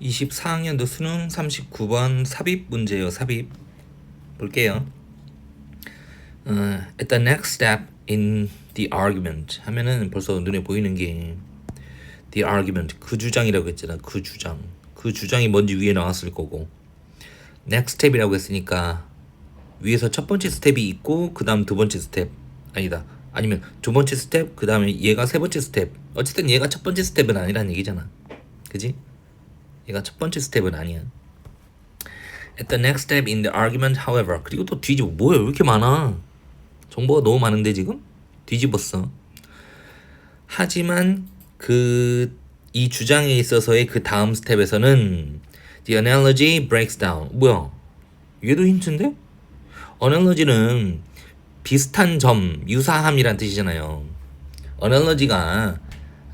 24학년도 수능 39번 삽입 문제예요. 삽입. 볼게요. 어, at the next step in the argument 하면은 벌써 눈에 보이는 게 the argument 그 주장이라고 했잖아. 그 주장. 그 주장이 뭔지 위에 나왔을 거고. next step이라고 했으니까 위에서 첫 번째 스텝이 있고 그다음 두 번째 스텝 아니다. 아니면 두 번째 스텝 그다음에 얘가 세 번째 스텝. 어쨌든 얘가 첫 번째 스텝은 아니란 얘기잖아. 그지? 얘가 첫 번째 스텝은 아니야. At the next step in the argument, however, 그리고 또 뒤집어 뭐야 왜 이렇게 많아? 정보가 너무 많은데 지금 뒤집었어. 하지만 그 이 주장에 있어서의 그 다음 스텝에서는 the analogy breaks down. 뭐야? 얘도 힌트인데? analogy는 비슷한 점, 유사함이란 뜻이잖아요. analogy가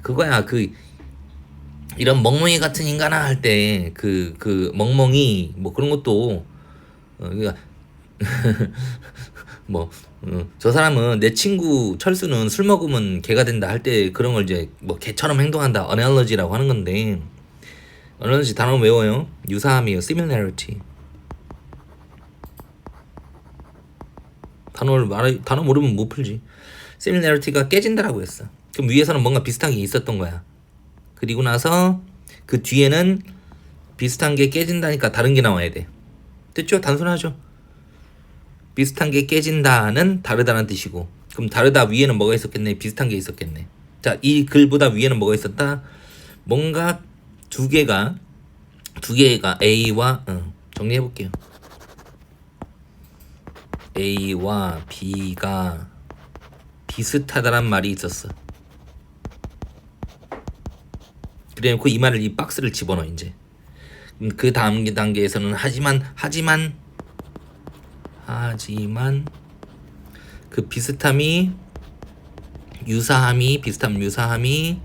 그거야 그 이런 멍멍이 같은 인간아 할때그그 멍멍이 뭐 그런 것도 어, 그러니까 뭐저 사람은 내 친구 철수는 술 먹으면 개가 된다 할 때 그런 걸 이제 뭐 개처럼 행동한다. 어널러지라고 하는 건데 어널러지 단어 외워요. 유사함이에요. similarity. 단어를 말 단어 모르면 못 풀지. similarity가 깨진다라고 했어. 그럼 위에서는 뭔가 비슷한 게 있었던 거야 그리고 나서 그 뒤에는 비슷한 게 깨진다니까 다른 게 나와야 돼. 됐죠? 단순하죠? 비슷한 게 깨진다는 다르다는 뜻이고 그럼 다르다 위에는 뭐가 있었겠네? 비슷한 게 있었겠네. 자, 이 글보다 위에는 뭐가 있었다? 뭔가 두 개가 두 개가 A와 어, 정리해 볼게요. A와 B가 비슷하다란 말이 있었어. 그래놓고 이 말을 이 박스를 집어넣어 이제. 음, 그 다음 단계에서는 하지만 하지만 하지만 그 비슷함이 유사함이 비슷함 유사함이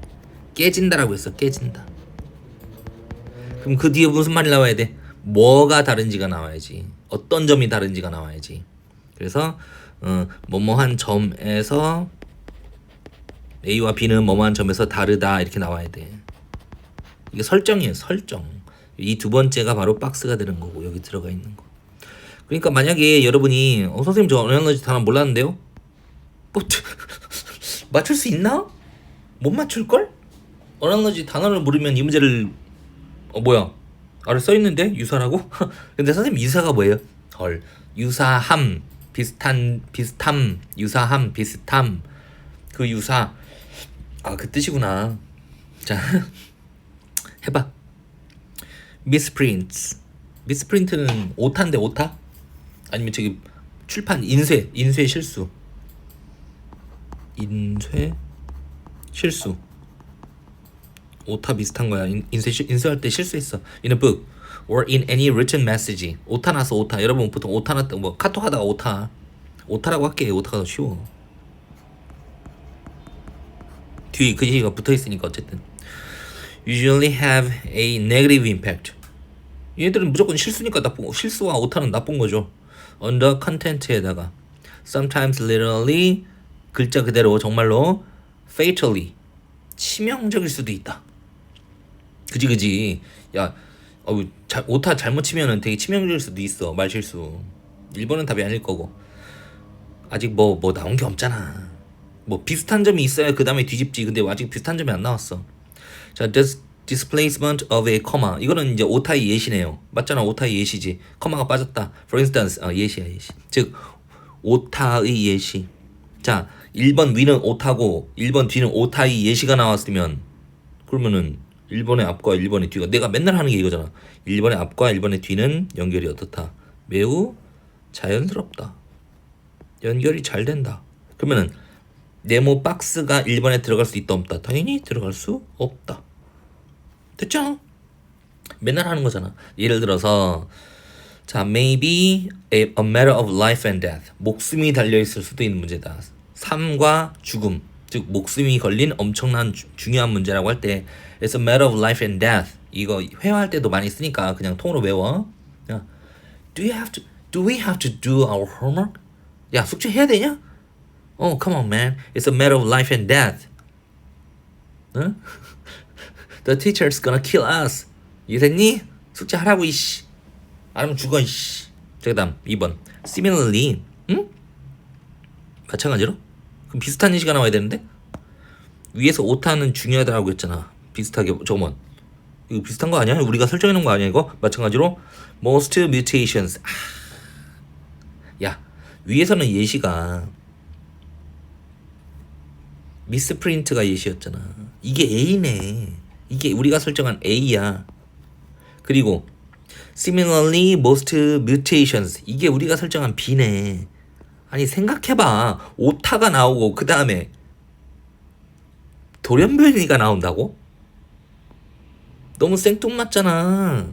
깨진다라고 했어 깨진다. 그럼 그 뒤에 무슨 말이 나와야 돼? 뭐가 다른지가 나와야지. 어떤 점이 다른지가 나와야지. 그래서 어, 뭐뭐한 점에서 A와 B는 뭐뭐한 점에서 다르다 이렇게 나와야 돼 이게 설정이에요, 설정. 이 두 번째가 바로 박스가 되는 거고 여기 들어가 있는 거. 그러니까 만약에 여러분이 어 선생님 저 어널러지 단어 몰랐는데요? 뭐 맞출 수 있나? 못 맞출 걸? 어널러지 단어를 모르면 이 문제를 어 뭐야? 아래 써 있는데 유사라고? 근데 선생님 유사가 뭐예요? 헐 유사함 비슷한 비슷함 유사함 비슷함 그 유사 아 그 뜻이구나. 자 해봐. 미스프린트. 미스프린트는 오타인데 오타? 아니면 저기 출판 인쇄 인쇄 실수. 인쇄 실수. 오타 비슷한 거야. 인, 인쇄 실- 인쇄할 때 실수했어. In a book or in any written message. 오타 나서 오타. 여러분 보통 오타 났다 뭐 카톡 하다가 오타. 오타라고 할게. 오타가 더 쉬워. 뒤에 글씨가 붙어 있으니까 어쨌든. Usually have a negative impact. 얘들은 무조건 실수니까 나쁜 거, 실수와 오타는 나쁜 거죠. on the content에다가 sometimes literally 글자 그대로 정말로 fatally 치명적일 수도 있다. 그지 그지. 야, 어, 자, 오타 잘못 치면은 되게 치명적일 수도 있어 말 실수. 1번은 답이 아닐 거고. 아직 뭐뭐 나온 게 없잖아. 뭐 비슷한 점이 있어야 그 다음에 뒤집지. 근데 아직 비슷한 점이 안 나왔어. 자, dis, displacement of a comma. 이거는 이제 오타의 예시네요. 맞잖아, 오타의 예시지. 커마가 빠졌다. For instance, 어, 예시야, 예시. 즉, 오타의 예시. 자, 1번 위는 오타고 1번 뒤는 오타의 예시가 나왔으면 그러면은 1번의 앞과 1번의 뒤가 내가 맨날 하는 게 이거잖아. 1번의 앞과 1번의 뒤는 연결이 어떻다? 매우 자연스럽다. 연결이 잘 된다. 그러면은 네모 박스가 1번에 들어갈 수 있다 없다? 당연히 들어갈 수 없다. 됐죠? 맨날 하는 거잖아. 예를 들어서 자, maybe a, a matter of life and death. 목숨이 달려 있을 수도 있는 문제다. 삶과 죽음. 즉 목숨이 걸린 엄청난 주, 중요한 문제라고 할 때 it's a matter of life and death. 이거 회화할 때도 많이 쓰니까 그냥 통으로 외워. 야, do you have to do we have to do our homework? 야, 숙제 해야 되냐? Oh, come on, man. It's a matter of life and death. 응? The teacher's gonna kill us. 이해됐니? 숙제 하라고 이씨 안 하면 죽어 이씨 자 그다음 2번 similarly 응? 마찬가지로? 그럼 비슷한 예시가 나와야 되는데 위에서 오타는 중요하다고 했잖아 비슷하게 저건 이거 비슷한 거 아니야? 우리가 설정해 놓은 거 아니야 이거? 마찬가지로 most mutations 아, 야 위에서는 예시가 미스프린트가 예시였잖아 이게 A네 이게 우리가 설정한 A야. 그리고 similarly most mutations. 이게 우리가 설정한 B네. 아니 생각해봐. 오타가 나오고 그 다음에 돌연변이가 나온다고? 너무 생뚱맞잖아.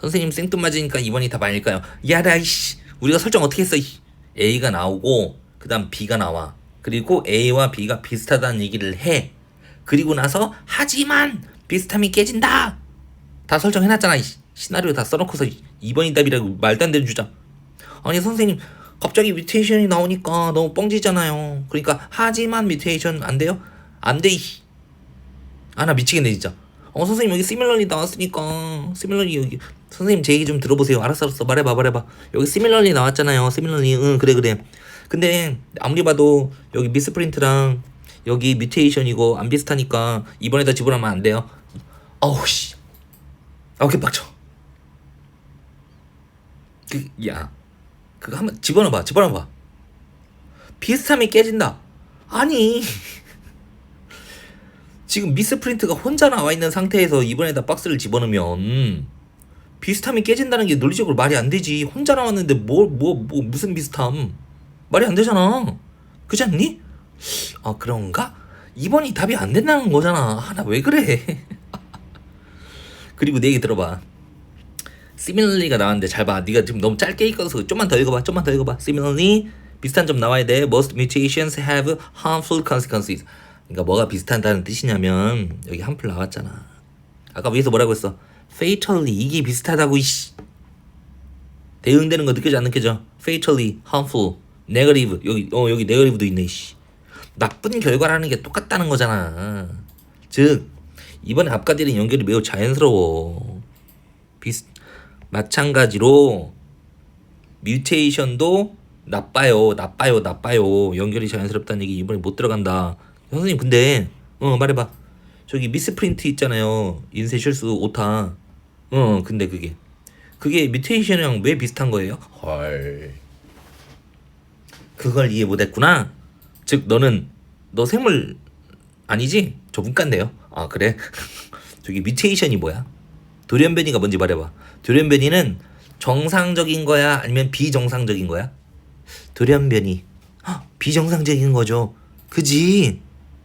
선생님 생뚱맞으니까 2번이 답 아닐까요? 야라 이씨. 우리가 설정 어떻게 했어? 이. A가 나오고 그 다음 B가 나와. 그리고 A와 B가 비슷하다는 얘기를 해 그리고 나서 하지만 비슷함이 깨진다. 다 설정해놨잖아. 이 시나리오 다 써놓고서 2번이 답이라고 말도 안 되는 주장. 아니 선생님 갑자기 뮤테이션이 나오니까 너무 뻥지잖아요. 그러니까 하지만 뮤테이션 안 돼요? 안 돼 아 나 미치겠네 진짜. 어 선생님 여기 시밀러리 나왔으니까 시밀러리 여기 선생님 제 얘기 좀 들어보세요. 알았어 알았어. 말해봐 말해봐. 여기 시밀러리 나왔잖아요. 시밀러리 응 그래 그래. 근데 아무리 봐도 여기 미스프린트랑 여기 뮤테이션이고 안 비슷하니까 이번에다 지불하면 안 돼요. 어우 씨. 아, 오케이 빡쳐. 그, 야. 그거 한번 집어넣어봐 집어넣어봐. 비슷함이 깨진다. 아니. 지금 미스프린트가 혼자 나와 있는 상태에서 이번에다 박스를 집어넣으면 비슷함이 깨진다는 게 논리적으로 말이 안 되지. 혼자 나왔는데 뭐 뭐 뭐 무슨 비슷함? 말이 안 되잖아. 그렇지 않니? 아 그런가? 2번이 답이 안 된다는 거잖아 아, 나왜 그래 그리고 내 얘기 들어봐 similarly가 나왔는데 잘 봐. 네가 지금 너무 짧게 읽어서 좀만 더 읽어봐. 좀만 더 읽어봐. similarly 비슷한 점 나와야 돼. Most mutations have harmful consequences. 그러니까 뭐가 비슷하다는 뜻이냐면 여기 harmful 나왔잖아. 아까 위에서 뭐라고 했어? fatally 이게 비슷하다고 이씨. 대응되는 거 느껴져 안 느껴져? fatally, harmful, negative 여기 어 여기 negative도 있네 이씨. 나쁜 결과라는 게 똑같다는 거잖아. 즉 이번에 앞까지는 연결이 매우 자연스러워. 비슷 마찬가지로 뮤테이션도 나빠요, 나빠요, 나빠요. 연결이 자연스럽다는 얘기 이번에 못 들어간다. 선생님 근데 어 말해봐. 저기 미스프린트 있잖아요. 인쇄 실수 오타. 어 근데 그게 그게 뮤테이션이랑 왜 비슷한 거예요? 헐. 그걸 이해 못했구나. 즉 너는 너 생물 아니지? 저 문과인데요. 아 그래? 저기 뮤테이션이 뭐야? 돌연변이가 뭔지 말해봐. 돌연변이는 정상적인 거야 아니면 비정상적인 거야? 돌연변이 헉, 비정상적인 거죠. 그지?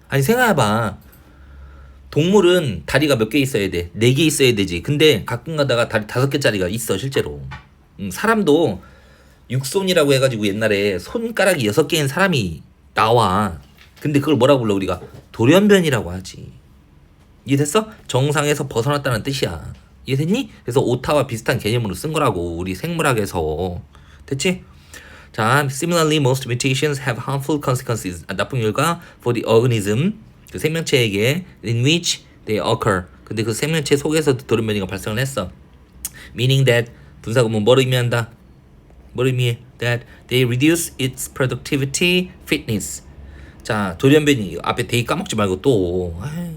아니 생각해봐. 동물은 다리가 몇 개 있어야 돼? 네 개 있어야 되지. 근데 가끔 가다가 다리 다섯 개짜리가 있어 실제로. 음, 사람도 육손이라고 해가지고 옛날에 손가락이 여섯 개인 사람이 나와. 근데 그걸 뭐라고 불러 우리가 돌연변이라고 하지. 이해됐어? 정상에서 벗어났다는 뜻이야. 이해됐니? 그래서 오타와 비슷한 개념으로 쓴 거라고 우리 생물학에서 됐지? 자, similarly, most mutations have harmful consequences. 아, 나쁜 결과 for the organism 그 생명체에게 in which they occur. 근데 그 생명체 속에서도 돌연변이가 발생을 했어. Meaning that 분사구문 뭐를 의미한다? 의미해? That they reduce its productivity, fitness. 자, 돌연변이 앞에 대이 까먹지 말고 또 아이,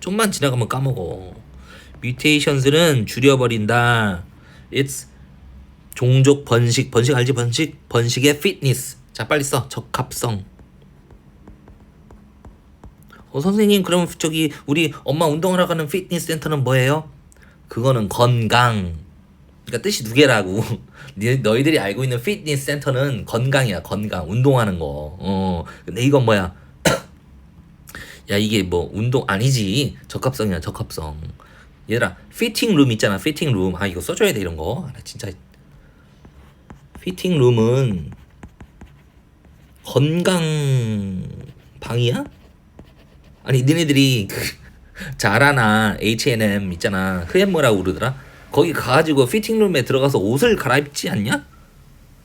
좀만 지나가면 까먹어. 뮤테이션스는 줄여버린다. It's 종족 번식 번식 알지 번식 번식의 fitness. 자 빨리 써 적합성. 어 선생님 그럼 저기 우리 엄마 운동하러 가는 피트니스 센터는 뭐예요? 그거는 건강. 그러니까 뜻이 두 개라고. 니- 너희들이 알고 있는 피트니스 센터는 건강이야 건강. 운동하는 거. 어. 근데 이건 뭐야? 야 이게 뭐 운동 아니지. 적합성이야 적합성. 얘들아 피팅 룸 있잖아 피팅 룸 아 이거 써 줘야 돼 이런 거. 아, 나 진짜. 피팅 룸은 건강 방이야? 아니 니네들이 그 자라나 H&M 있잖아. 그게 뭐라고 그러더라 거기 가가지고 피팅 룸에 들어가서 옷을 갈아입지 않냐?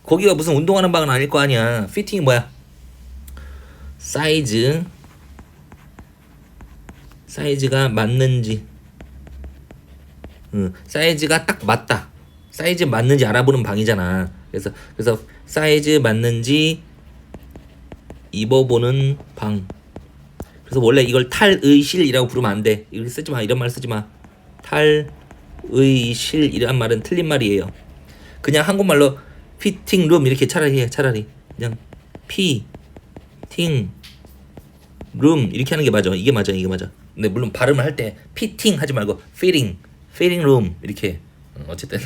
거기가 무슨 운동하는 방은 아닐 거 아니야 피팅이 뭐야 사이즈 사이즈가 맞는지 응, 사이즈가 딱 맞다. 사이즈 맞는지 알아보는 방이잖아. 그래서 그래서 사이즈 맞는지 입어보는 방. 그래서 원래 이걸 탈의실이라고 부르면 안 돼. 이걸 쓰지 마. 이런 말 쓰지 마. 탈 의실이란 말은 틀린 말이에요. 그냥 한국말로 피팅 룸 이렇게 차라리 해. 차라리 그냥 피팅 룸 이렇게 하는 게 맞아. 이게 맞아. 이게 맞아. 근데 물론 발음을 할 때 피팅 하지 말고 fitting fitting room 이렇게 어, 어쨌든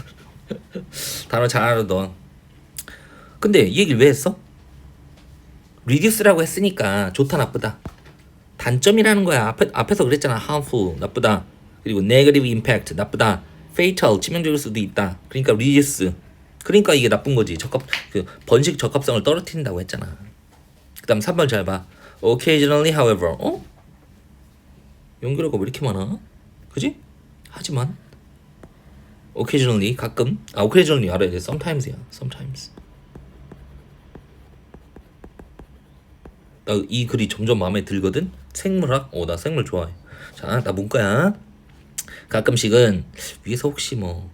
단어 잘 알아 너. 근데 이 얘기를 왜 했어? reduce라고 했으니까 좋다 나쁘다. 단점이라는 거야. 앞에 앞에서 그랬잖아. harmful 나쁘다. 그리고 negative impact 나쁘다. Fatal 치명적일 수도 있다. 그러니까 reduce. 그러니까 이게 나쁜 거지. 적합 그 번식 적합성을 떨어뜨린다고 했잖아. 그다음 3번 잘 봐. occasionally however. 어? 연결어가 왜 이렇게 많아? 그지? 하지만 occasionally 가끔 아 occasionally 알아야 돼. sometimes야. sometimes. 나 이 글이 점점 마음에 들거든. 생물학. 어, 나 생물 좋아해. 자, 나 문과야. 가끔씩은 위에서 혹시 뭐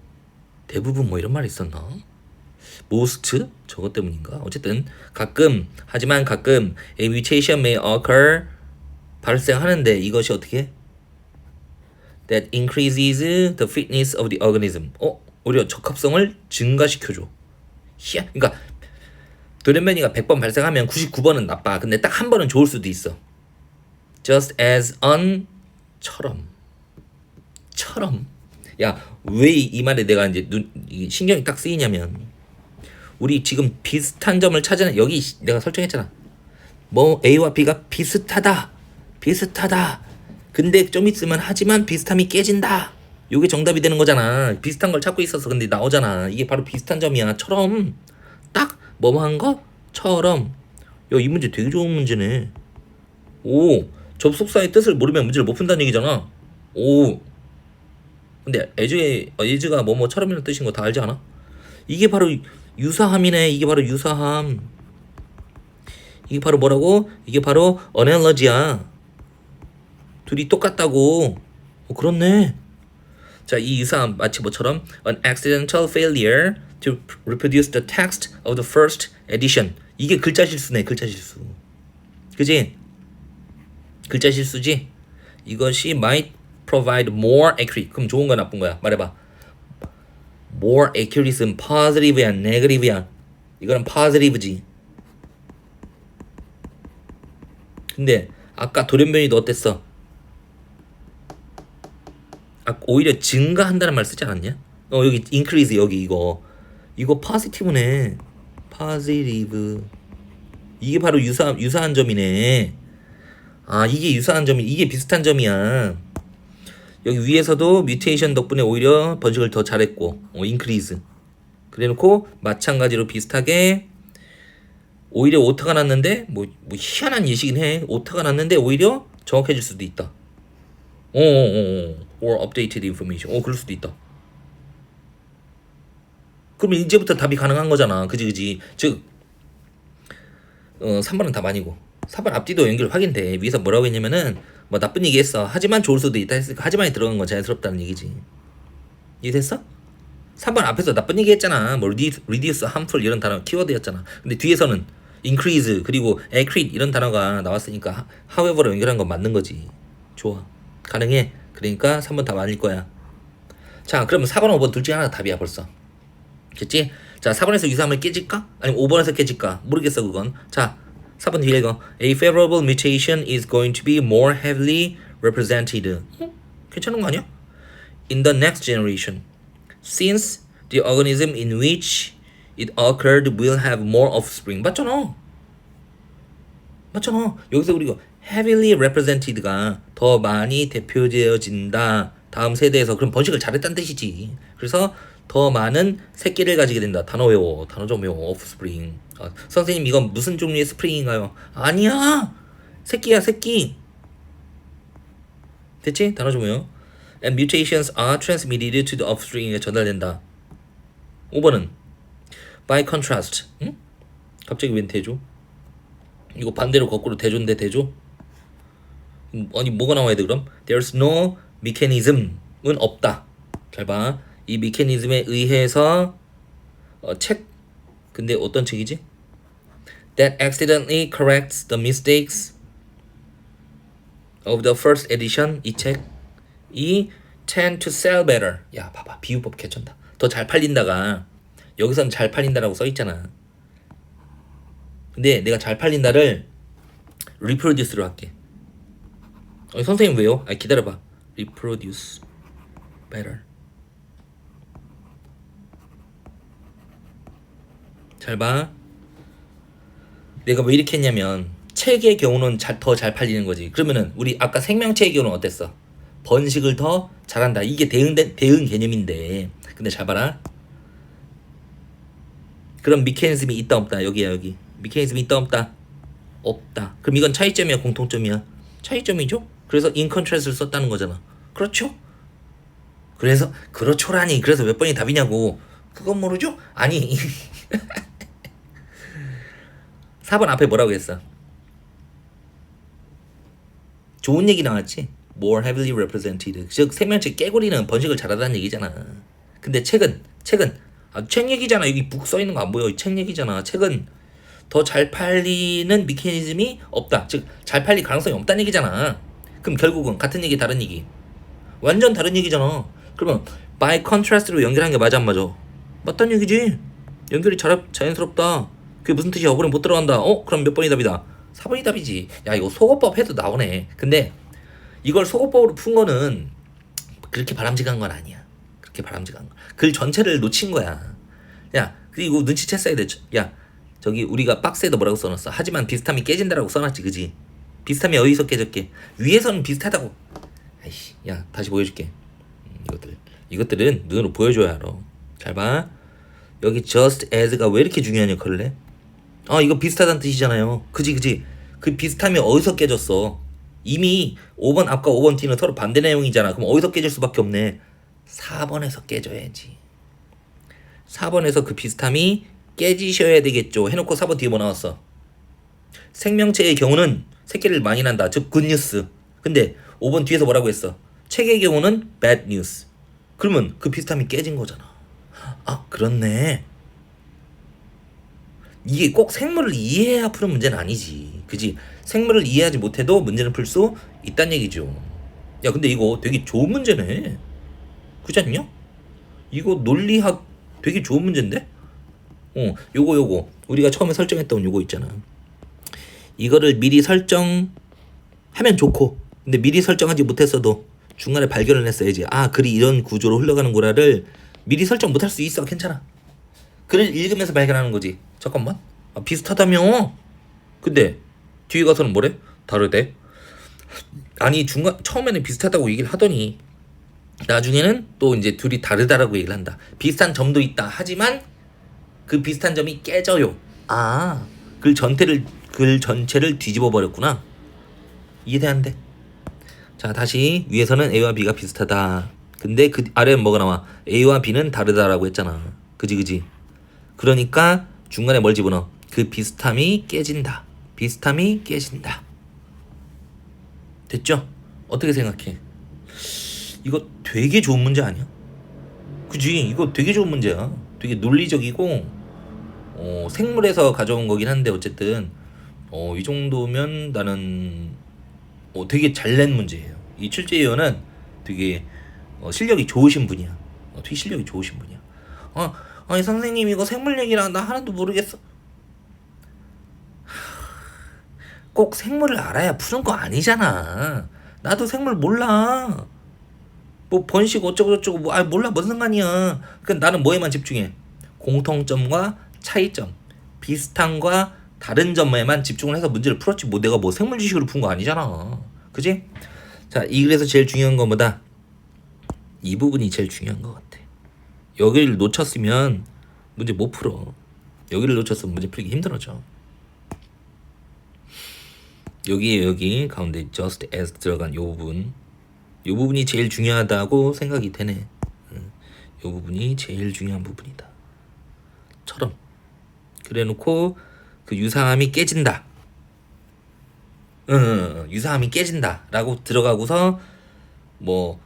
대부분 뭐 이런 말 있었나? most 저것 때문인가? 어쨌든 가끔 하지만 가끔 a mutation may occur 발생하는데 이것이 어떻게? that increases the fitness of the organism. 어, 오히려 적합성을 증가시켜줘. 희야, 그러니까 돌연변이가 100번 발생하면 99번은 나빠. 근데 딱 한 번은 좋을 수도 있어. just as on처럼. 처럼. 야, 왜 이 말에 내가 이제 눈, 이 신경이 딱 쓰이냐면 우리 지금 비슷한 점을 찾아내 여기 시- 내가 설정했잖아. 뭐 A와 B가 비슷하다. 비슷하다. 근데 좀 있으면 하지만 비슷함이 깨진다. 요게 정답이 되는 거잖아. 비슷한 걸 찾고 있어서 근데 나오잖아. 이게 바로 비슷한 점이야. 처럼 딱 뭐뭐한 것처럼. 야, 이 문제 되게 좋은 문제네. 오, 접속사의 뜻을 모르면 문제를 못 푼다는 얘기잖아. 오. 근데 에즈의 어, 에즈가 뭐뭐처럼이라는 뜻인 거 다 알지 않아? 이게 바로 유사함이네. 이게 바로 유사함. 이게 바로 뭐라고? 이게 바로 어넬러지야. 둘이 똑같다고. 어, 그렇네. 자, 이 유사함 마치 뭐처럼 an accidental failure to reproduce the text of the first edition. 이게 글자 실수네, 글자 실수. 그지? 글자 실수지? 이것이 might provide more accurate. 그럼 좋은 거야, 나쁜 거야? 말해봐. more accurate는 positive야, negative야. 이거는 positive지. 근데 아까 돌연변이도 어땠어? 아, 오히려 증가한다는 말 쓰지 않았냐? 어 여기 increase 여기 이거 이거 positive네. positive. 이게 바로 유사 유사한 점이네. 아 이게 유사한 점이 이게 비슷한 점이야. 여기 위에서도 뮤테이션 덕분에 오히려 번식을 더 잘했고 어, increase. 그래놓고 마찬가지로 비슷하게 오히려 오타가 났는데 뭐, 뭐 희한한 예시긴 해. 오타가 났는데 오히려 정확해질 수도 있다. 어, 어, 어, 어. or updated information. 어, 그럴 수도 있다. 그러면 이제부터 답이 가능한 거잖아. 그지, 그지. 즉, 어, 3번은 답 아니고. 4번 앞뒤도 연결 확인돼. 위에서 뭐라고 했냐면은, 뭐 나쁜 얘기 했어. 하지만 좋을 수도 있다 했으니까, 하지만이 들어간 건 자연스럽다는 얘기지. 이해됐어? 3번 앞에서 나쁜 얘기 했잖아. 뭐, reduce, harmful 이런 단어 키워드였잖아. 근데 뒤에서는 increase, 그리고 accurate 이런 단어가 나왔으니까, however로 연결한 건 맞는 거지. 좋아. 가능해. 그러니까 3번 답 아닐 거야. 자, 그러면 4번, 5번 둘 중에 하나 답이야, 벌써. 됐지? 자, 4번에서 유사함을 깨질까? 아니면 5번에서 깨질까? 모르겠어, 그건. 자, 4번 뒤에 읽어. A favorable mutation is going to be more heavily represented. 어? 괜찮은 거 아니야? In the next generation. Since the organism in which it occurred will have more offspring. 맞잖아. 맞잖아. 여기서 우리가 heavily represented가 더 많이 대표되어진다. 다음 세대에서 그럼 번식을 잘했다는 뜻이지. 그래서 더 많은 새끼를 가지게 된다. 단어 외워. 단어 좀 외워. offspring. 아, 선생님 이건 무슨 종류의 스프링인가요? 아니야. 새끼야 새끼. 됐지? 단어 좀 외워. And mutations are transmitted to the offspring에 전달된다. 5번은 by contrast. 응? 갑자기 웬 대조? 이거 반대로 거꾸로 대조인데 대조? 음, 아니 뭐가 나와야 돼 그럼? There's no mechanism은 없다. 잘 봐. 이 메커니즘에 의해서 어, 책 근데 어떤 책이지? That accidentally corrects the mistakes of the first edition 이 책이 tend to sell better. 야, 봐봐. 비유법 개쩐다. 더 잘 팔린다가 여기선 잘 팔린다라고 써 있잖아. 근데 내가 잘 팔린다를 reproduce로 할게. 어, 선생님 왜요? 아, 기다려봐. reproduce better. 잘 봐. 내가 왜 이렇게 했냐면 책의 경우는 더 잘 팔리는 거지. 그러면은 우리 아까 생명체의 경우는 어땠어? 번식을 더 잘한다. 이게 대응 대응 개념인데. 근데 잘 봐라. 그럼 미케니즘이 있다 없다 여기야 여기. 미케니즘이 있다 없다 없다. 그럼 이건 차이점이야 공통점이야. 차이점이죠. 그래서 contrast를 썼다는 거잖아. 그렇죠? 그래서 그렇죠라니. 그래서 몇 번이 답이냐고. 그건 모르죠? 아니. 4번 앞에 뭐라고 했어? 좋은 얘기 나왔지? More heavily represented. 즉 생명체 깨구리는 번식을 잘하다는 얘기잖아. 근데 책은 책은 아, 책 얘기잖아. 여기 북 써 있는 거 안 보여? 책 얘기잖아. 책은 더 잘 팔리는 미케니즘이 없다. 즉 잘 팔릴 가능성이 없다는 얘기잖아. 그럼 결국은 같은 얘기 다른 얘기. 완전 다른 얘기잖아. 그러면 by contrast로 연결한 게 맞아 안 맞아? 맞다는 얘기지. 연결이 잘 자연스럽다. 그게 무슨 뜻이야? 억울해 못 들어간다. 어? 그럼 몇 번이 답이다? 4번이 답이지. 야 이거 속어법 해도 나오네. 근데 이걸 속어법으로 푼 거는 그렇게 바람직한 건 아니야. 그렇게 바람직한 거. 글 전체를 놓친 거야. 야 그리고 눈치챘어야 돼. 야 저기 우리가 박스에도 뭐라고 써놨어. 하지만 비슷함이 깨진다라고 써놨지, 그지? 비슷함이 어디서 깨졌게? 위에서는 비슷하다고. 아이씨, 야 다시 보여줄게. 음, 이것들 이것들은 눈으로 보여줘야 알아. 잘 봐. 여기 just as가 왜 이렇게 중요한 역할을 해? 아 이거 비슷하다는 뜻이잖아요. 그지 그지. 그 비슷함이 어디서 깨졌어? 이미 5번 앞과 5번 뒤는 서로 반대 내용이잖아. 그럼 어디서 깨질 수밖에 없네. 4번에서 깨져야지. 4번에서 그 비슷함이 깨지셔야 되겠죠. 해놓고 4번 뒤에 뭐 나왔어? 생명체의 경우는 새끼를 많이 난다. 즉 굿뉴스. 근데 5번 뒤에서 뭐라고 했어? 책의 경우는 bad news. 그러면 그 비슷함이 깨진 거잖아. 아 그렇네. 이게 꼭 생물을 이해해야 푸는 문제는 아니지. 그지? 생물을 이해하지 못해도 문제는 풀 수 있단 얘기죠. 야, 근데 이거 되게 좋은 문제네. 그렇지 않냐? 이거 논리학 되게 좋은 문제인데? 어, 요거 요거. 우리가 처음에 설정했던 요거 있잖아. 이거를 미리 설정하면 좋고. 근데 미리 설정하지 못했어도 중간에 발견을 했어야지. 아, 글이 이런 구조로 흘러가는구나를 미리 설정 못할 수 있어. 괜찮아. 글을 읽으면서 발견하는 거지. 잠깐만. 아, 비슷하다며. 근데 뒤에 가서는 뭐래? 다르대. 아니 중간 처음에는 비슷하다고 얘기를 하더니 나중에는 또 이제 둘이 다르다라고 얘기를 한다. 비슷한 점도 있다. 하지만 그 비슷한 점이 깨져요. 아, 글 전체를 글 전체를 뒤집어 버렸구나. 이해돼안돼? 자, 다시 위에서는 A와 B가 비슷하다. 근데 그 아래는 뭐가 나와? A와 B는 다르다라고 했잖아. 그지 그지. 그러니까 중간에 뭘 집어넣어? 그 비슷함이 깨진다. 비슷함이 깨진다. 됐죠? 어떻게 생각해? 이거 되게 좋은 문제 아니야? 그지? 이거 되게 좋은 문제야. 되게 논리적이고 어, 생물에서 가져온 거긴 한데 어쨌든 어, 이 정도면 나는 어, 되게 잘 낸 문제예요. 이 출제위원은 되게 어, 실력이 좋으신 분이야. 어, 되게 실력이 좋으신 분이야. 어, 아니 선생님 이거 생물 얘기랑 나 하나도 모르겠어. 꼭 생물을 알아야 푸는 거 아니잖아. 나도 생물 몰라. 뭐 번식 어쩌고 저쩌고 뭐 아 몰라 뭔 상관이야. 그 나는 뭐에만 집중해. 공통점과 차이점, 비슷함과 다른 점에만 집중을 해서 문제를 풀었지. 뭐 내가 뭐 생물 지식으로 푼 거 아니잖아. 그지? 자, 이 글에서 제일 중요한 것보다 이 부분이 제일 중요한 것 같아. 여기를 놓쳤으면 문제 못 풀어. 여기를 놓쳤으면 문제 풀기 힘들어져. 여기에 여기 가운데 just as 들어간 요 부분 요 부분이 제일 중요하다고 생각이 되네 응. 요 부분이 제일 중요한 부분이다 처럼 그래 놓고 그 유사함이 깨진다 응, 유사함이 깨진다 라고 들어가고서 뭐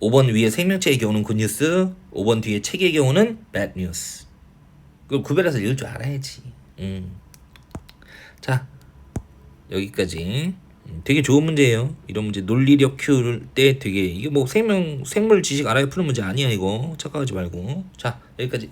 5번 위에 생명체의 경우는 굿뉴스, 5번 뒤에 책의 경우는 bad news. 그걸 구별해서 읽을 줄 알아야지. 음. 자, 여기까지. 음, 되게 좋은 문제예요. 이런 문제 논리력 키울 때 되게 이게 뭐 생명 생물 지식 알아야 푸는 문제 아니야 이거 착각하지 말고. 자, 여기까지.